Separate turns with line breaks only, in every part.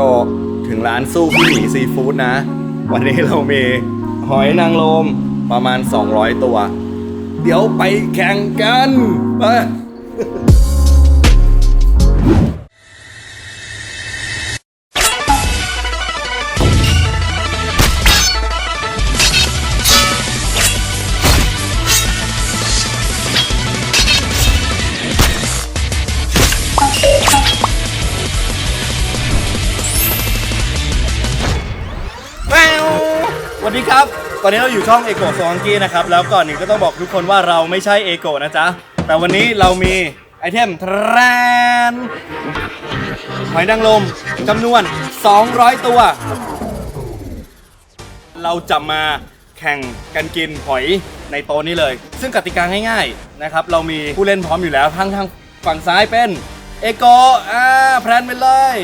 กะถึงร้านสู้พี่หมีซีฟู้ดนะ วันนี้เรามีหอยนางรมประมาณ 200 ตัว เดี๋ยวไปแข่งกัน ไป ตอนนี้เราอยู่ช่องเอโกะซองกี้นะครับ แล้วก่อนอื่นก็ต้องบอกทุกคนว่าเราไม่ใช่เอโกะนะจ๊ะ แต่วันนี้เรามีไอเทมแทรนหอยนางรมจำนวน 200 ตัว เราจะมาแข่งกันกินหอยในโต๊ะนี้เลย ซึ่งกติกาง่ายๆนะครับ เรามีผู้เล่นพร้อมอยู่แล้วทั้งทางฝั่งซ้ายเป็นเอโกะอ่าแพลนไปเลย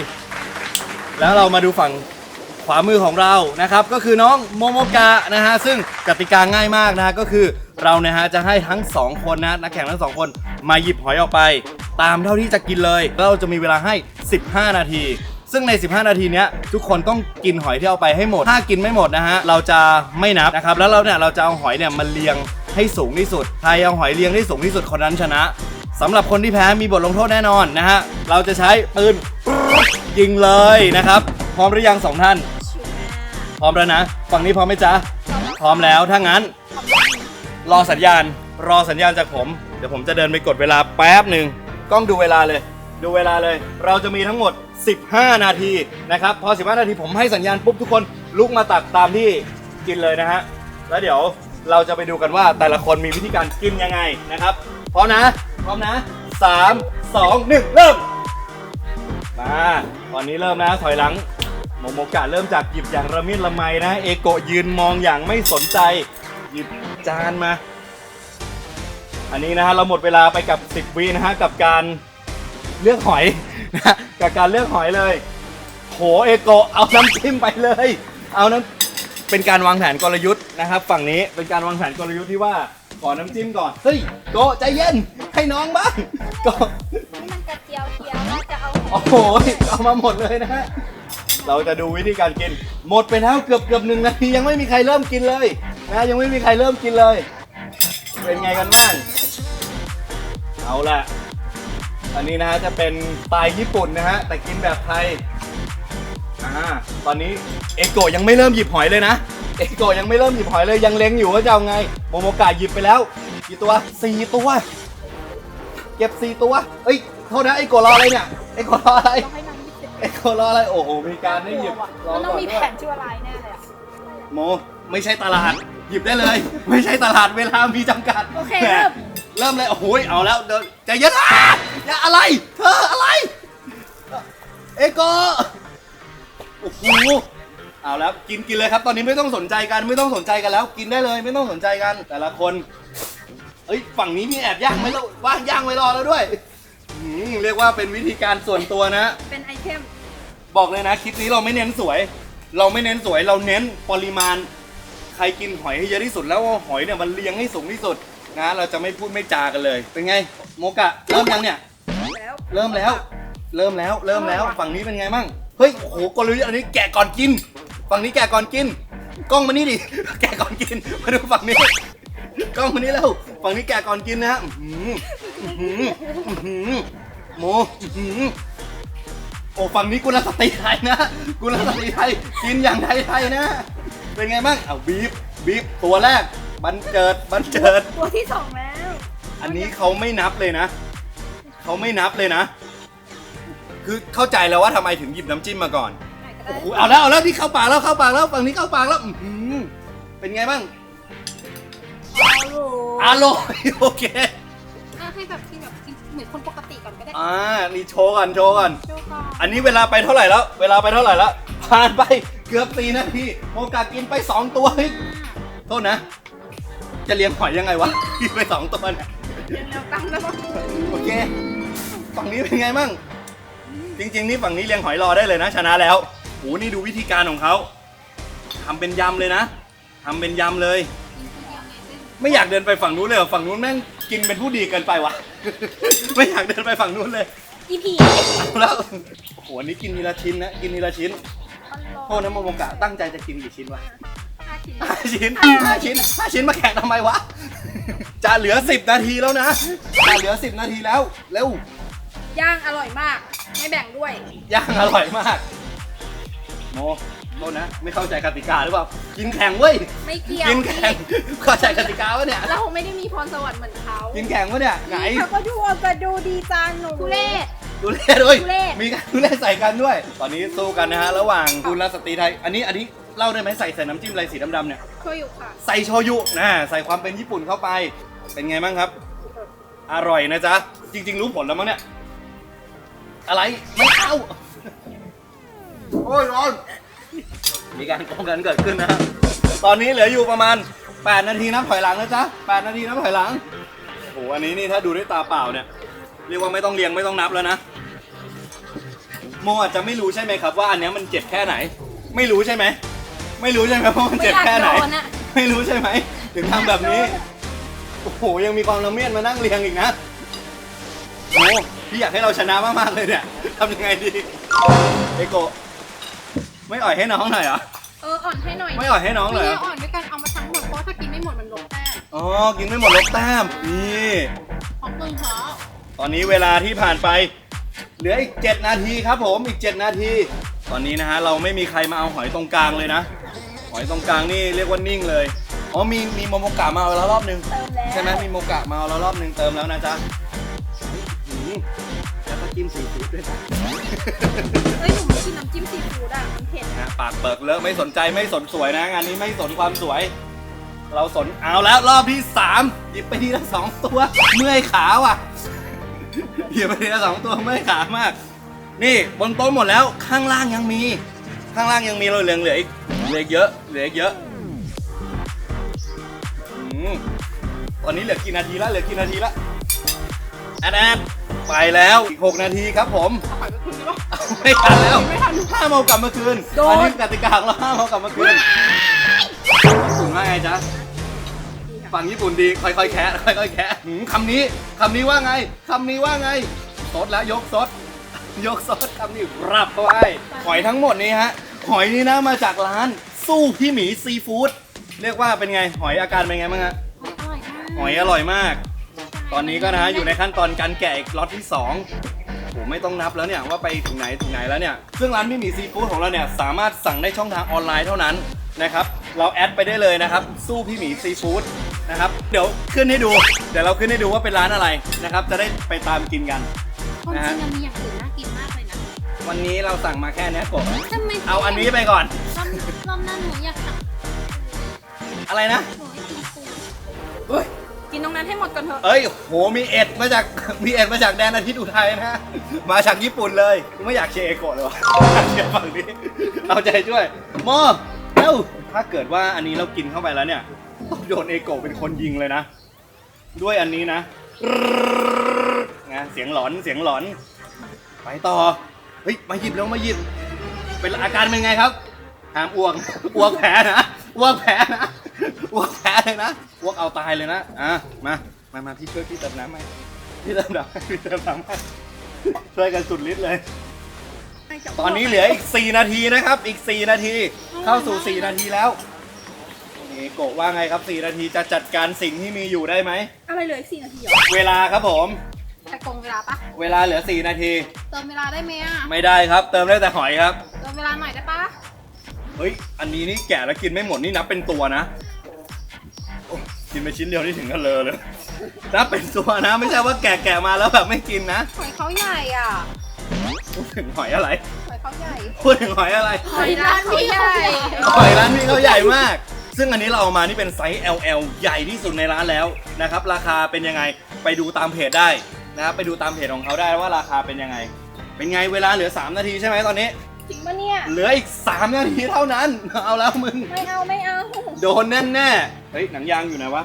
แล้วเรามาดูฝั่ง ขวามือของเรานะครับ ก็คือน้องโมโมกะนะฮะซึ่งกติกาง่ายมากนะฮะก็คือเรานะฮะจะให้ทั้งสองคนนะนักแข่งทั้งสองคนมาหยิบหอยออกไป ตามเท่าที่จะกินเลยแล้วเราจะมีเวลาให้ 15 นาที ซึ่งใน 15 นาทีเนี้ยทุกคนต้องกินหอยที่เอาไปให้หมด ถ้ากินไม่หมดนะฮะเราจะไม่นับนะครับ แล้วเราเนี่ยเราจะเอาหอยเนี่ยมาเรียงให้สูงที่สุดใครเอาหอยเรียงได้สูงที่สุดคนนั้นชนะสำหรับคนที่แพ้มีบทลงโทษแน่นอนนะฮะเราจะใช้ปืนยิงเลยนะครับ พร้อมหรือยังสองท่าน พร้อมแล้วนะ ฝั่งนี้พร้อมไหมจ๊ะ พร้อมแล้ว ถ้างั้น รอสัญญาณ รอสัญญาณจากผม เดี๋ยวผมจะเดินไปกดเวลาแป๊บหนึ่ง กล้องดูเวลาเลย ดูเวลาเลย เราจะมีทั้งหมด 15 นาทีนะครับ พอ 15 นาทีผมให้สัญญาณปุ๊บทุกคนลุกมาตักตามที่กินเลยนะฮะ แล้วเดี๋ยวเราจะไปดูกันว่าแต่ละคนมีวิธีการกินยังไงนะครับ พร้อมนะ พร้อมนะ 3 2 1 เริ่ม มา ตอนนี้เริ่มนะถอยหลัง โมโมกะเริ่มจากหยิบอย่างระมิดระไมนะ เอโกะยืนมองอย่างไม่สนใจ หยิบจานมา อันนี้นะฮะเราหมดเวลาไปกับ 10วินะฮะกับการเลือกหอยนะกับการเลือกหอยเลย โหเอโกะเอาน้ำจิ้มไปเลย เอาน้ำเป็นการวางแผนกลยุทธ์นะครับ ฝั่งนี้เป็นการวางแผนกลยุทธ์ที่ว่าขอน้ำจิ้มก่อน เฮ้ยโกะใจเย็นให้น้องบ้างโกะ
นี่มันกระเจียวเทียวว่าจะเอา
โอ้โหเอามาหมดเลยนะฮะ เราจะดูวิธีการกิน หมดไปแล้วเกือบเกือบหนึ่งนาทียังไม่มีใครเริ่มกินเลยนะยังไม่มีใครเริ่มกินเลย เป็นไงกันบ้างเอาละอันนี้นะฮะจะเป็นสไตล์ญี่ปุ่นนะฮะแต่กินแบบไทยอ่าตอนนี้เอโกยังไม่เริ่มหยิบหอยเลยนะเอโกยังไม่เริ่มหยิบหอยเลยยังเล็งอยู่ว่าจะเอาไงโมโมกะหยิบไปแล้วกี่ตัวสี่ตัวเก็บสี่ตัวเอ้ยโทษนะไอโกรออะไรเนี่ยไอโกรออะไร
ต้องให้นางยี่สิบ
ไอโกะรออะไรโอ้โหมีการได้หยิบรอ
มันต้อ
ก่
ง
อน
มี
ด้
แผ
วย
นชั่วร้ายแน่เลยอะ
โมไม่ใช่ตลาด หยิบได้เลย ไม่ใช่ตลาดเวลามีจำกัด
โอเค
แห
เริ่ม
เริ่มเลยโอ้โหเอาแล้วเดินใจเย็นอะอย่าอะไร เธออะไรเอโกะโอ้โหเอาแล้วกินกินเลยครับ ตอนนี้ไม่ต้องสนใจกันไม่ต้องสนใจกันแล้ว กินได้เลยไม่ต้องสนใจกันแต่ละคน เอ้ยฝั่งนี้มีแอบย่างไว้แล้วว่างย่างไว้รอแล้วด้วย อืมเรียกว่าเป็นวิธีการส่วนตัวนะ
เป็นไอเทม
บอกเลยนะคลิปนี้เราไม่เน้นสวย เราไม่เน้นสวยเราเน้นปริมาณ ใครกินหอยให้เยอะที่สุด แล้วหอยเนี่ยมันเลี้ยงให้สูงที่สุดนะ เราจะไม่พูดไม่จากันเลย เป็นไงโมกะเริ่มยังเนี่ย
แล้ว
เริ่มแล้ว เริ่มแล้ว เริ่มแล้ว ฝั่งนี้เป็นไงมั่ง เฮ้ย โอ้โหกลยุทธ์อันนี้แกะก่อนกิน ฝั่งนี้แกะก่อนกิน กล้องมานี่ดิ แกะก่อนกิน มาดูฝั่งนี้ กล้องมานี่แล้วฝั่งนี้แกะก่อนกินนะฮะอื้อหืออื้อหืออื้อหือโมอื้อหือโอ้ฝั่งนี้กุลสตรีไทยนะกุลสตรีไทยกินอย่างไทยๆนะ เป็นไงบ้างเอาบีฟบีฟตัวแรก บันเจิดบันเจิด
ตัวที่สองแล้ว
อันนี้เขาไม่นับเลยนะ เขาไม่นับเลยนะ คือเข้าใจแล้วว่าทำไมถึงหยิบน้ำจิ้มมาก่อน
ไหนก็
โอ้
ได้
โหเอาแล้วเอาแล้วที่เข้าปากแล้วเข้าปากแล้วฝั่งนี้เข้าปากแล้วอื้อหือเป็นไงบ้าง
เอาลู
อร่อยโอเค
อะให้แบบที่แบบกินเหมือนคนปกติก่อนก็ได้
อ่านี่โชว์ก่อนโชว์ก่อน
โชว์ก่อน
อันนี้เวลาไปเท่าไหร่แล้ว เวลาไปเท่าไหร่แล้ว ผ่านไปเกือบสี่นาทีโอกาสกินไปสองตัวเฮ้ยโทษนะ จะเลี้ยงหอยยังไงวะกินไปสองตัวเนี่ย
เดี๋ยวเราตั้งแล้วก็
โอเค ฝั่งนี้เป็นไงมั่ง จริง ๆ นี่ฝั่งนี้เลี้ยงหอยรอได้เลยนะ ชนะแล้วโหนี่ดูวิธีการของเขาทำเป็นยำเลยนะทำเป็นยำเลย ไม่อยากเดินไปฝั่งนู้นเลยเหรอฝั่งนู้นแม่งกินเป็นผู้ดีเกินไปวะ ไม่อยากเดินไปฝั่งนู้นเลย
อีพี
เอาแล้วโอ้โหอันนี้กินทีละชิ้นนะกินทีละชิ้นโทษนะโมโมกะตั้งใจจะกินกี่ชิ้นวะ
ห้าชิ้น
ห้าชิ้นห้าชิ้นห้าชิ้นมาแข่งทำไมวะ จะเหลือสิบนาทีแล้วนะจะเหลือสิบนาทีแล้วเร็ว
ย่างอร่อยมาก ไม่แบ่งด้วย
ย่างอร่อยมาก โม โทษนะ ไม่เข้าใจกติกาหรือเปล่า กินแข่งเว้ย
ไม่เกี่ยว
กินแข่ง เข้าใจกติกาวะเนี่ย
เราไม่ได้มีพรสวรรค์เหมือนเขา
กินแข่งวะเนี่ยไหน
เขาก็ดูเอาจะดูดีจังหนู
ทุเล่
ดูเล่ด้วย
ดูเล่
มีการดูเล่ใส่กันด้วย ตอนนี้สู้กันนะฮะ ระหว่างคุณและสตรีไทย อันนี้อันนี้เล่าได้ไหมใส่ใส่น้ำจิ้มอะไรสีดำๆเนี่ย
ช่วยอยู่ค่ะ
ใส่โชยุนะใส่ความเป็นญี่ปุ่นเข้าไป เป็นไงบ้างครับ อร่อยนะจ๊ะ จริง ๆ รู้ผลแล้วมั้งเนี่ย อะไร ไม่เอาโอ้ยร้อน มีการโกงกันเกิดขึ้นนะฮะตอนนี้เหลืออยู่ประมาณ 8 นาทีนับถอยหลังนะจ๊ะ8นาทีนับถอยหลังโอ้โหอันนี้นี่ถ้าดูด้วยตาเปล่าเนี่ยเรียกว่าไม่ต้องเรียงไม่ต้องนับแล้วนะโมอาจจะไม่รู้ใช่ไหมครับว่าอันเนี้ยมันเจ็บแค่ไหน ไม่รู้ใช่ไหมไม่รู้ใช่ไหมว่ามัน
ไม่
เจ็บ
อยาก
แค่ไหน
โดนอะ
ไม่รู้ใช่ไหมถึงทำแบบนี้ โอ้โหยังมีความละเมียดมานั่งเรียงอีกนะโอ้พี่อยากให้เราชนะมากๆเลยเนี่ยทำยังไงดีเอโกะ ไม่อ่อยให้น้องหน่อยเหรอ
เอออ่อนให้หน่อย
ไม่อ่อยให้น้องเลยเหรอ
ไม่อ่อนด้วยกันเอามาทั้งหมดเพราะถ้ากินไม่หมดมันลบแต้ม
อ๋อ กินไม่หมดลบแต้ม นี่
ของมึงเหรอ
ตอนนี้เวลาที่ผ่านไป เหลืออีก 7 นาทีครับผม อีก 7 นาที ตอนนี้นะฮะเราไม่มีใครมาเอาหอยตรงกลางเลยนะ หอยตรงกลางนี่เรียกว่านิ่งเลย อ๋อมีมีโมโมกะมาเอาแล้วรอบนึง
เติมแล้ว
ใช่ไหมมีโมกะมาเอาแล้วรอบหนึ่งเติมแล้วนะจ๊ะหืมแล้วก็ จิ้มซีฟู้ดด้วยนะ
เอ้ยหนูไม่กินน้ำจิ้มซีฟู้ดอะมันเผ็ด
นะปากเปิกเลอะไม่สนใจไม่สนสวยนะงานนี้ไม่สนความสวย เราสนเอาแล้วรอบที่สามหยิบไปทีละสองตัวเมื่อยขาว่ะหยิบไปทีละสองตัวเมื่อยขามาก นี่บนโต๊ะหมดแล้วข้างล่างยังมี ข้างล่างยังมีเราเหลือเหลืออีกเหลืออีกเยอะเหลืออีกเยอะอืมตอนนี้เหลือกี่นาทีละเหลือกี่นาทีละแอนแอน ไปแล้วอีกหกนาทีครับผม
เอาหอยไปคืนได้ปะ
เอาไม่ทันแล้ว
ไม่ทัน
ห้าโมงกลับมาคืน
โดน
อันนี้กติกาของเราห้าโมงกลับมาคืนญี่ปุ่นว่าไงจ๊ะฝั่งญี่ปุ่นดีค่อยๆแคะค่อยๆแคะหืมคำนี้คำนี้ว่าไงคำนี้ว่าไงซดแล้วยกซดยกซดคำนี้รับเข้าไปหอยทั้งหมดนี้ฮะหอยนี่นะมาจากร้านสู้พี่หมีซีฟู้ดเรียกว่าเป็นไงหอยอาการเป็นไงบ้างฮะ
อร่อยมาก
หอยอร่อยมาก ตอนนี้ก็นะฮะอยู่ในขั้นตอนการแกะอีกล็อตที่2โอ้ไม่ต้องนับแล้วเนี่ยว่าไปถึงไหนถึงไหนแล้วเนี่ยซึ่งร้านพี่หมีซีฟู้ดของเราเนี่ยสามารถสั่งได้ช่องทางออนไลน์เท่านั้นนะครับเราแอดไปได้เลยนะครับ สู้พี่หมีซีฟู้ดนะครับเดี๋ยวขึ้นให้ดู เดี๋ยวเราขึ้นให้ดูว่าเป็นร้านอะไรนะครับ จะได้ไปตามกินกัน
ความจริงมันมีอย่างอื่นน่ากินมากเลยนะ
วันนี้เราสั่งมาแค่เนี้ยกบ
ทำไม
เอาอันนี้ไปก่อน
รอบรอบหน้าหนูอยากสั่ง
อะไรนะ
หนูให้กินปู
เฮ้ย
กินตรงนั้นให้หมดก่อนเถอะ
เอ้ยโหมีเอ็ดมาจากมีเอ็ดมาจากแดนอาทิตย์อุทัยนะ มาจากญี่ปุ่นเลยกูไม่อยากเชียร์เอโกะเลยวะเชียร์ฝั่งนี้เอาใจช่วยโมเร็วถ้าเกิดว่าอันนี้เรากินเข้าไปแล้วเนี่ยต้องโยนเอโกะเป็นคนยิงเลยนะ ด้วยอันนี้นะนะเสียงหลอนเสียงหลอน ไปต่อเฮ้ยมาหยิบแล้วมาหยิบ เป็นอาการเป็นไงครับหามอ้วกอ้วกแผลนะอ้วกแผลนะ อ้วกแผลเลยนะอ้วกเอาตายเลยนะอะมามามาพี่ช่วยพี่เติมน้ำให้พี่เติมน้ำให้พี่เติมน้ำให้ช่วยกันสุดฤทธิ์เลย ตอนนี้เหลืออีก 4 นาทีนะครับ อีก 4 นาที เข้าสู่ 4 นาทีแล้วนี่โกะว่าไงครับ 4 นาทีจะจัดการสิ่งที่มีอยู่ได้ไหม
อะไรเหลืออีกสี่นาทีเหรอ
เวลาครับผม
แต่โกงเวลาปะ
เวลาเหลือ 4 นาที
เติมเวลาได้ไหมอะ
ไม่ได้ครับ เติมได้แต่หอยครับ
เติมเวลาหน่อยได้ปะ
เฮ้ย อันนี้นี่แกะแล้วกินไม่หมดนี่นับเป็นตัวนะโอ้ กินไปชิ้นเดียวนี่ถึงกันเลยเลยนับเป็นตัวนะ ไม่ใช่ว่าแกะแกะมาแล้วแบบไม่กินนะ
หอยเขาใหญ่อะ
พูดถึงหอยอะไร
หอยเขาใหญ่
พูดถึงหอยอะไร
หอยร้านเขาใหญ่
หอยร้านนี้เขาใหญ่มาก ซึ่งอันนี้เราเอามานี่เป็นไซส์ LL ใหญ่ที่สุดในร้านแล้วนะครับ ราคาเป็นยังไงไปดูตามเพจได้นะครับไปดูตามเพจของเขาได้ว่าราคาเป็นยังไง เป็นไงเวลาเหลือ 3 นาทีใช่ไหมตอนนี้
จริงปะเนี่ย
เหลืออีก 3 นาทีเท่านั้น เอาแล้วมึง
ไม่เอาไม่เอา
โดนแน่แน่ๆเฮ้ย หนังยางอยู่ไหนวะ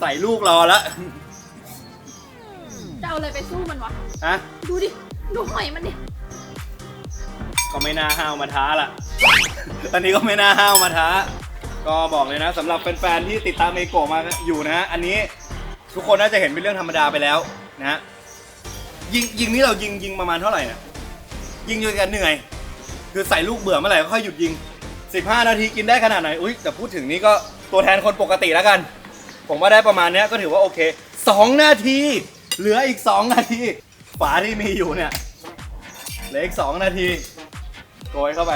ใส่ลูกรอละ
จะเอาอะไรไปสู้มันวะ
ฮะ
ดูดิ ดูหอยมันดิ
ก็ไม่น่าห้าวมาท้าละอันนี้ก็ไม่น่าห้าวมาท้า ก็บอกเลยนะสำหรับแฟนๆที่ติดตามเมโกะมาอยู่นะอันนี้ทุกคนน่าจะเห็นเป็นเรื่องธรรมดาไปแล้วนะฮะยิงยิงนี่เรายิงยิงประมาณเท่าไหร่เนี่ย ยิงจนกันเหนื่อย คือใส่ลูกเบื่อเมื่อไหร่ก็ค่อยหยุดยิง 15 นาทีกินได้ขนาดไหนอุ้ยแต่พูดถึงนี้ก็ตัวแทนคนปกติแล้วกัน ผมว่าได้ประมาณเนี้ยก็ถือว่าโอเค 2 นาที เหลืออีก 2 นาทีฝาที่มีอยู่เนี่ยเหลืออีก 2 นาทีโกยเข้าไป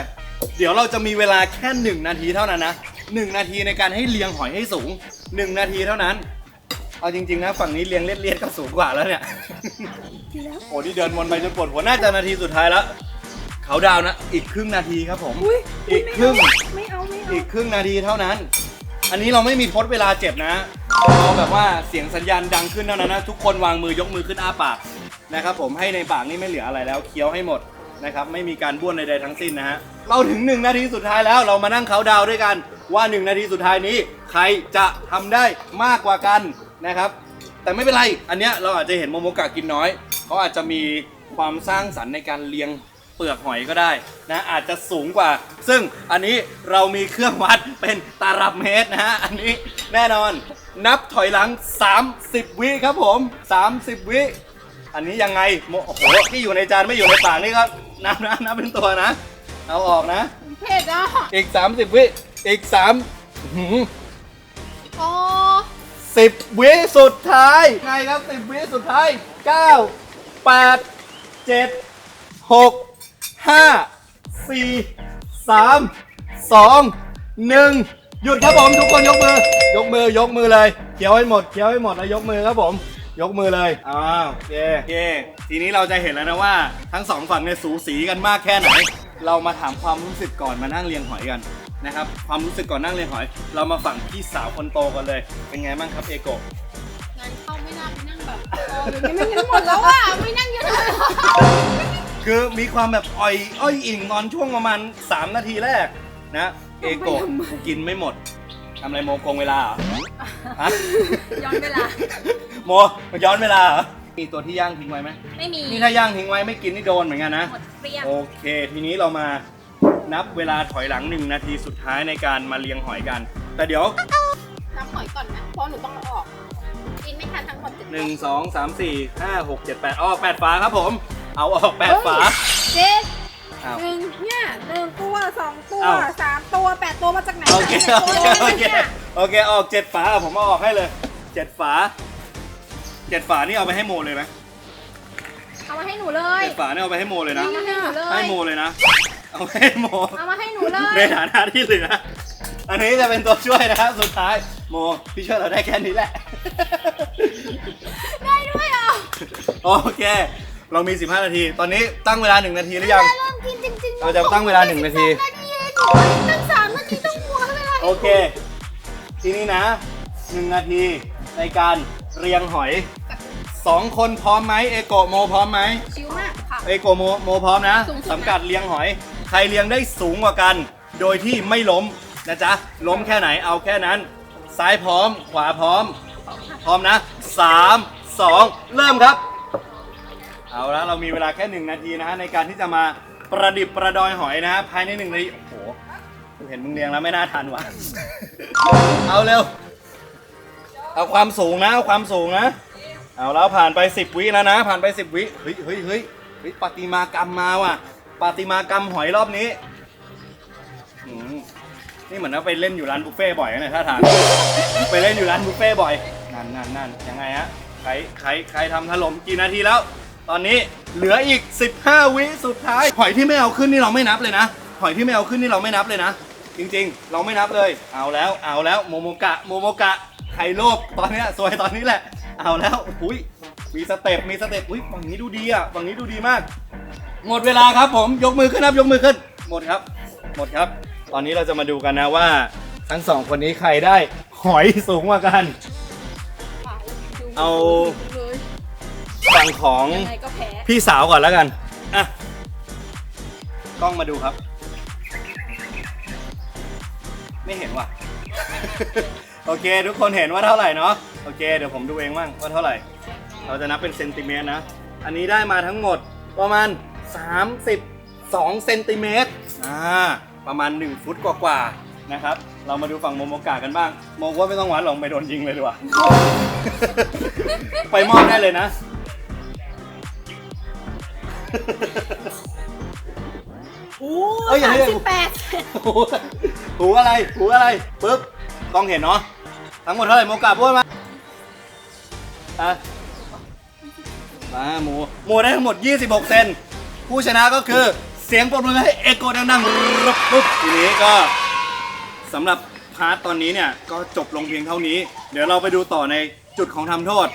เดี๋ยวเราจะมีเวลาแค่ 1 นาทีเท่านั้นนะ 1 นาทีในการให้เลียงหอยให้สูง 1 นาทีเท่านั้น เอาจริงๆนะฝั่งนี้เลียงเลียดๆก็สูงกว่าแล้วเนี่ย โอ้ที่เดินวนไปจนปวดหัวน่าจะนาทีสุดท้ายแล้ว เขาดาวน์นะ อีกครึ่งนาทีครับผม
อุ้ย
อีกครึ่ง
ไม่เอาไม่เอา
อีกครึ่งนาทีเท่านั้น อันนี้เราไม่มีทดเวลาเจ็บนะ เราแบบว่าเสียงสัญญาณดังขึ้นเท่านั้นนะ ทุกคนวางมือยกมือขึ้นอ้าปากนะครับผมให้ในปากนี่ไม่เหลืออะไรแล้วเคี้ยวให้หมดนะครับไม่มีการบ้วนใดๆทั้งสิ้นนะฮะเราถึง 1 นาทีสุดท้ายแล้วเรามานั่งเขาน์ดาวน์ด้วยกันว่า 1 นาทีสุดท้ายนี้ ใครจะทำได้มากกว่ากัน นะครับ แต่ไม่เป็นไร อันเนี้ยเราอาจจะเห็นโมโมกะกินน้อย เขาอาจจะมีความสร้างสรรค์ในการเลี้ยงเปลือกหอยก็ได้นะอาจจะสูงกว่า ซึ่งอันนี้เรามีเครื่องวัดเป็นตารับเมตรนะฮะอันนี้แน่นอนนับถอยหลัง 30 วิครับผม 30 วิอันนี้ยังไงโมโอ้โหที่อยู่ในจานไม่อยู่ในปากนี่ก็นับนะนับเป็นตัวนะ เอาออกนะ
เผ็ดอะ
อีก 30 วิอีก3หืม
อ๋อ
สิบวิสุดท้ายไงครับสิบวิสุดท้ายเก้าแปดเจ็ดหกห้าสี่สามสองหนึ่งหยุดครับผมทุกคนยกมือ ยกมือยกมือเลยเคี้ยวให้หมดเคี้ยวให้หมดแล้วยกมือครับผม ยกมือเลยอ้าวโอเคโอเค ทีนี้เราจะเห็นแล้วนะว่า ทั้งสองฝั่งเนี่ยสูสีกันมากแค่ไหน เรามาถามความรู้สึกก่อนมานั่งเรียงหอยกันนะครับ ความรู้สึกก่อนนั่งเรียงหอย เรามาฝั่งพี่สาวคนโตกันเลย เป็นไงบ้างครับเอโกะ
งานเข้าไม่น่าไปนั่งแบบเออเดี๋ยวนี้ไม่งั้นหมดแล้วอะไม่นั่งเยอะเลย
คือมีความแบบอ่อยอ้อยอิ่งตอนช่วงประมาณ 3 นาทีแรกนะเอโกะกินไม่หมดทำอะไรโมโกงเวลาเหรอฮะ
ย้อนเวลา
โมย้อนเวลาเหรอ มีตัวที่ย่างทิ้งไว้ไหม
ไม่มี
นี่ถ้าย่างทิ้งไว้ไม่กินนี่โดนเหมือนกันนะ
หมดเปรี้ยง
โอเค ทีนี้เรามานับเวลาถอยหลัง1นาทีสุดท้ายในการมาเลี้ยงหอยกัน แต่เดี๋ยว
น้ำหอยก่อนนะ เพราะหนูต้องเอาออก กินไม่ทันทั้งหมดเจ็ด
1 2 3 4 5 6 7 8ออก8ฝาครับผม เอาออก 8 ฝา
เจ็ด
อ้าว
หนึ่ง
เนี่ยหนึ่งตัวสองตัว
เอ้า
สามตัวแปดตัวมาจากไหน
โอเค
สาม
โอ
แปด
เค
ตัว
โอเค
เนี่ย
โอเค ออกเจ็ดฝาอะผมเอาออกให้เลยเจ็ดฝา เจ็ดฝานี่เอาไปให้โมเลยไหม
เอามาให้หนูเลย
เจ็ดฝานี่เอาไปให้โมเลยนะ
เอามาให้หนูเลย
ให้โมเลยนะ เอาไปให้โม
เอามาให้หนูเล
ใน
ย
ฐานะที่เหลือ อันนี้จะเป็นตัวช่วยนะครับสุดท้ายโมพี่ช่วยเราได้แค่นี้แหละ
ได้ด้วยเหรอ
โอเค เรามี 15 นาที ตอนนี้ตั้งเวลา 1 นาทีหรือยัง
เริ่มกินจริงๆ
เราจะตั้งเวลาหนึ่งนาที
นาทีเองหนูตั้งสามนาทีต้องหัวเวลา
โอเค ทีนี้นะ 1 นาทีในการ เรียงหอย2คนพร้อมไหมเอโกะโมพร้อมไหม
ชิวมากค่ะ
เอโกะโมโมพร้อมนะ
สูงสุดนะ
สำกัดเลี้ยงหอย ใครเลี้ยงได้สูงกว่ากัน โดยที่ไม่ล้มนะจ๊ะล้มแค่ไหนเอาแค่นั้น ซ้ายพร้อมขวาพร้อม พร้อมนะ3 2เริ่มครับ เอาละเรามีเวลาแค่หนึ่งนาทีนะฮะในการที่จะมาประดิบประดอยหอยนะฮะภายในหนึ่งนาทีโอ้โหกูเห็นมึงเรียงแล้วไม่น่าทันว่ะ เอาเร็ว เอาความสูงนะเอาความสูงนะ เอาแล้วผ่านไป 10 วิแล้วนะ ผ่านไป 10 วิเฮ้ยเฮ้ยเฮ้ยเฮ้ยปฏิมากรรมมาว่ะปฏิมากรรมหอยรอบนี้อืมนี่เหมือนว่าไปเล่นอยู่ร้านบุฟเฟ่บ่อยนะเนี่ยท่าทาง ไปเล่นอยู่ร้านบุฟเฟ่บ่อยนั่นนั่นนั่นยังไงฮะใครใครใครทำถล่มกี่นาทีแล้ว ตอนนี้เหลืออีก 15 วิสุดท้าย หอยที่ไม่เอาขึ้นนี่เราไม่นับเลยนะหอยที่ไม่เอาขึ้นนี่เราไม่นับเลยนะ จริง ๆ เราไม่นับเลย เอาแล้วเอาแล้วโมโมกะโมโมกะ ใครโลภตอนเนี้ยซวยตอนนี้แหละ เอาแล้วอุ้ยมีสเต็ปมีสเต็ปอุ้ยฝั่งนี้ดูดีอะฝั่งนี้ดูดีมาก หมดเวลาครับผมยกมือขึ้นครับยกมือขึ้น หมดครับ หมดครับ ตอนนี้เราจะมาดูกันนะว่า ทั้งสองคนนี้ใครได้หอยสูงกว่ากัน เอา ฝั่งของ
ยังไงก็แพ้
พี่สาวก่อนแล้วกัน อะ กล้องมาดูครับ ไม่เห็นว่ะ โอเค ทุกคนเห็นว่าเท่าไหร่เนาะโอเค เดี๋ยวผมดูเองบ้างว่าเท่าไหร่ เราจะนับเป็นเซนติเมตรนะ อันนี้ได้มาทั้งหมดประมาณ 32เซนติเมตรอ่าประมาณ 1 ฟุตกว่าๆนะครับ เรามาดูฝั่งโมโมกะกันบ้าง โมว่าไม่ต้องวัดหรอกไปโดนยิงเลยดีกว่า ไปมอบได้เลยนะ
โอ้
เอ้ยอย่า
สาม
ให้
สิบแปด
หูหูอะไรหูอะไรปึ๊บกล้องเห็นเนาะ ทั้งหมดเท่าไหร่โมกาพูดมาอะมาหมูหมูได้ทั้งหมด 26 เซน ผู้ชนะก็คือเสียงปรบมือให้เอโกดังๆรบปึ๊บทีนี้ก็สำหรับพาร์ทตอนนี้เนี่ย ก็จบลงเพียงเท่านี้ เดี๋ยวเราไปดูต่อในจุดของทำโทษ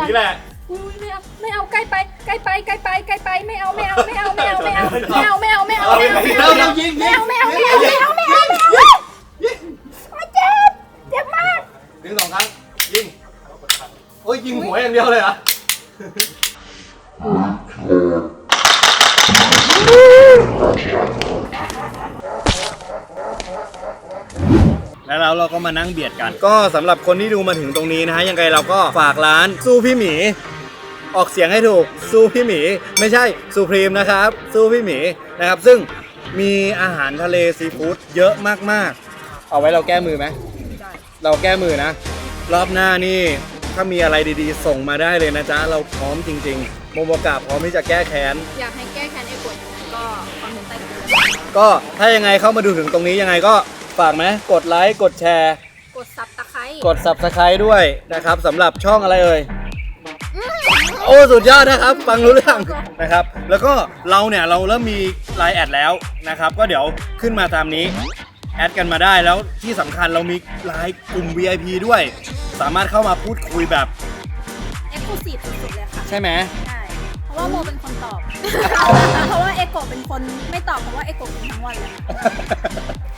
อม
อย่าง
ยัง
นี้แหละ
อุ้ยไม่เอาไม่เอาใกล้ไปใกล้ไปใกล้ไปใกล้ไปไม่เอาไม่เอาไม่เอาไม่เอาไม่เอาไม่เอาไม่เอาไม่เอาไม่เอาไม่เอาไม่เอา
ยิง
ไม่เอาไม่เอาไม่เอาไม่เอาไม่เอาไม่เอาโอ๊ยเจ็บเจ็บมาก
ยิงสองครั้งยิงโอ้ยยิงหัวอย่างเดียวเลยเหรอ แล้วเราเราก็มานั่งเบียดกัน ก็สำหรับคนที่ดูมาถึงตรงนี้นะฮะยังไงเราก็ฝากร้านสู้พี่หมี ออกเสียงให้ถูกสู้พี่หมี ไม่ใช่ซูพรีมนะครับ สู้พี่หมีนะครับ ซึ่งมีอาหารทะเลซีฟู้ดเยอะมากๆ เอาไว้เราแก้มือไหมเราแก้มือนะ รอบหน้านี่ถ้ามีอะไรดีๆ ส่งมาได้เลยนะจ๊ะ เราพร้อมจริงๆ โมโมกะพร้อมที่จะแก้แค้น
อยากให้แก้แค้นไอ้กดยังไงก็คอมเมนต์ใต้คลิปเลย
ก็ถ้ายังไงเข้ามาดูถึงตรงนี้ยังไงก็ ฝากไหมกดไลค์กดแชร์
กดซับตะไคร้
กด subscribe ด้วยนะครับสำหรับช่องอะไรเอ่ย โอ้สุดยอดนะครับ ฟังรู้เรื่องนะครับ แล้วก็เราเนี่ยเราเริ่มมีไลน์แอดแล้วนะครับ ก็เดี๋ยวขึ้นมาตามนี้ แอดกันมาได้แล้วที่สำคัญเรามีไลน์กลุ่ม VIP ด้วย สามารถเข้ามาพูดคุยแบบ
เอ็กซ์คลูซีฟสุดๆเลยค่ะ
ใช่ไหม
ใช่เพราะ ว่าโมเป็นคนตอบ เพราะว่าเอโกะเป็นคนไม่ตอบเพราะว่าเอโกะเป็นทั้งวันเลย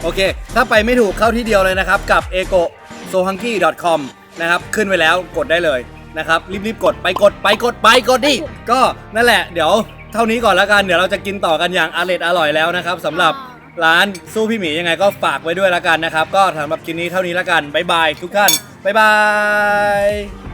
โอเค ถ้าไปไม่ถูกเข้าที่เดียวเลยนะครับ กับ e g o s o h a n k y com นะครับ ขึ้นไว้แล้วกดได้เลยนะครับ รีบๆ กดไปกดไปกดไปกดดิ ก็นั่นแหละ เดี๋ยวเท่านี้ก่อนแล้วกัน เดี๋ยวเราจะกินต่อกันอย่างอร่อยอร่อยแล้วนะครับสำหรับร้านสู้พี่หมียังไงก็ฝากไว้ด้วยแล้วกันนะครับ ก็สำหรับคลิปนี้เท่านี้แล้วกันบ๊ายบายทุกท่านบ๊ายบาย